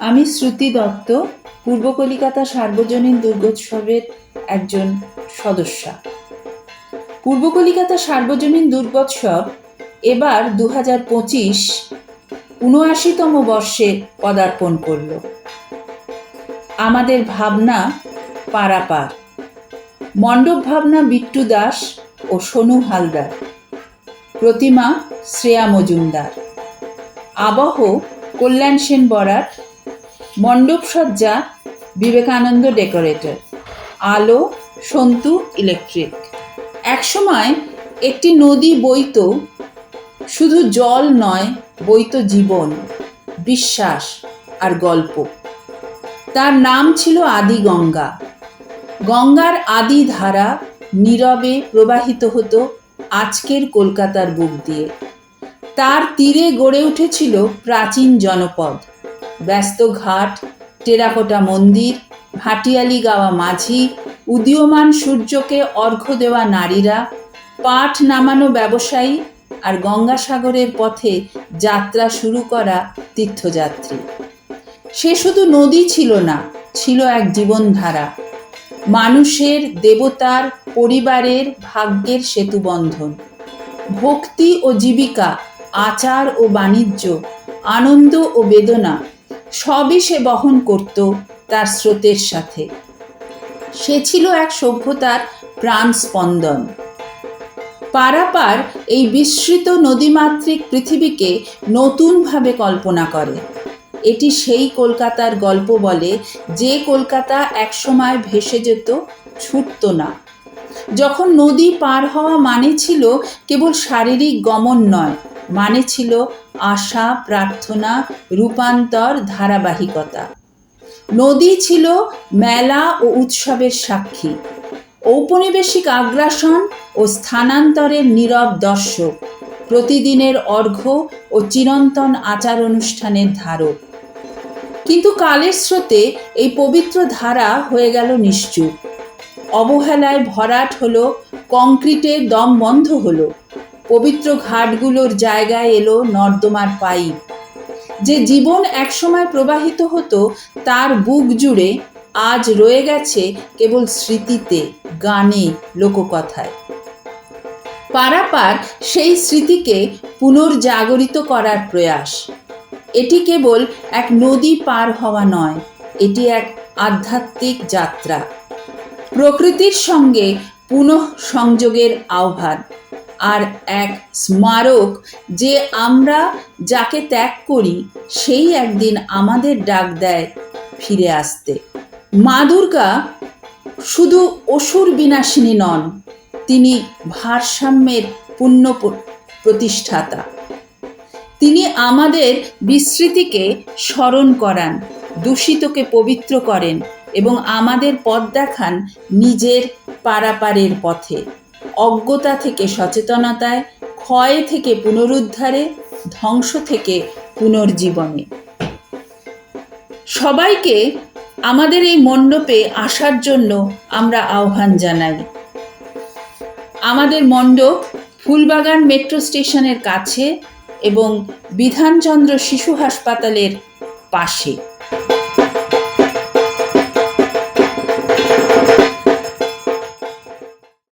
আমি শ্রুতি দত্ত, পূর্ব কলিকাতা সার্বজনীন দুর্গোৎসবের একজন সদস্যা। পূর্ব কলিকাতা সার্বজনীন দুর্গোৎসব এবার দু হাজার পঁচিশ উনআশিতম বর্ষে পদার্পণ করল। আমাদের ভাবনা পারাপার। মণ্ডপ ভাবনা বিট্টু দাস ও সোনু হালদার। প্রতিমা শ্রেয়া মজুমদার। আবহ কল্যাণ সেন বরাট মণ্ডপসজ্জা বিবেকানন্দ ডেকোরেটর। আলো, সন্তু, ইলেকট্রিক। একসময় একটি নদী বইত শুধু জল নয়, বইত জীবন, বিশ্বাস আর গল্প। তার নাম ছিল আদি গঙ্গা। গঙ্গার আদি ধারা নীরবে প্রবাহিত হতো আজকের কলকাতার বুক দিয়ে। তার তীরে গড়ে উঠেছিল প্রাচীন জনপদ। ব্যস্ত ঘাট, টেরাকোটা মন্দির, ভাটিয়ালি গাওয়া মাঝি, উদীয়মান সূর্যকে অর্ঘ্য দেওয়া নারীরা পাট নামানো ব্যবসায়ী আর গঙ্গাসাগরের পথে যাত্রা শুরু করা তীর্থযাত্রী। সে শুধু নদী ছিল না, ছিল এক জীবনধারা। মানুষের, দেবতার, পরিবারের ভাগ্যের সেতুবন্ধন। ভক্তি ও জীবিকা, আচার ও বাণিজ্য, আনন্দ ও বেদনা সবই সে বহন করত তার স্রোতের সাথে। সে ছিল এক সভ্যতার প্রাণ স্পন্দন পারাপার এই বিস্মৃত নদীমাতৃক পৃথিবীকে নতুনভাবে কল্পনা করে। এটি সেই কলকাতার গল্প বলে, যে কলকাতা একসময় ভেসে যেত, ছুটত না। যখন নদী পার হওয়া মানে ছিল কেবল শারীরিক গমন নয় মানে ছিল আশা, প্রার্থনা, রূপান্তর, ধারাবাহিকতা। নদী ছিল মেলা ও উৎসবের সাক্ষী। ঔপনিবেশিক আগ্রাসন ও স্থানান্তরের নীরব দর্শক, প্রতিদিনের অর্ঘ্য ও চিরন্তন আচার অনুষ্ঠানের ধারক। কিন্তু কালের স্রোতে এই পবিত্র ধারা হয়ে গেল নিশ্চুপ। অবহেলায় ভরাট হলো, কংক্রিটের দম বন্ধ হলো। পবিত্র ঘাটগুলোর জায়গায় এলো নর্দমার পাইপ যে জীবন একসময় প্রবাহিত হতো, তার বুক জুড়ে আজ রয়ে গেছে কেবল স্মৃতিতে, গানে, লোককথায়। পারাপার সেই স্মৃতিকে পুনর্জাগরিত করার প্রয়াস। এটি কেবল এক নদী পার হওয়া নয়, এটি এক আধ্যাত্মিক যাত্রা। প্রকৃতির সঙ্গে পুনঃ সংযোগের আহ্বান। আর এক স্মারক যে আমরা যাকে ত্যাগ করি, সেই একদিন আমাদের ডাক দেয় ফিরে আসতে। মা দুর্গা শুধু অসুর বিনাশিনী নন, তিনি ভারসাম্যের পুণ্য প্রতিষ্ঠাতা। তিনি আমাদের বিস্মৃতিকে স্মরণ করান, দূষিতকে পবিত্র করেন এবং আমাদের পথ দেখান নিজের পারাপারের পথে। অজ্ঞতা থেকে সচেতনতায়, ক্ষয় থেকে পুনরুদ্ধারে, ধ্বংস থেকে পুনর্জীবনে। সবাইকে আমাদের এই মণ্ডপে আসার জন্য আমরা আহ্বান জানাই। আমাদের মণ্ডপ ফুলবাগান মেট্রো স্টেশনের কাছে এবং বিধানচন্দ্র শিশু হাসপাতালের পাশে।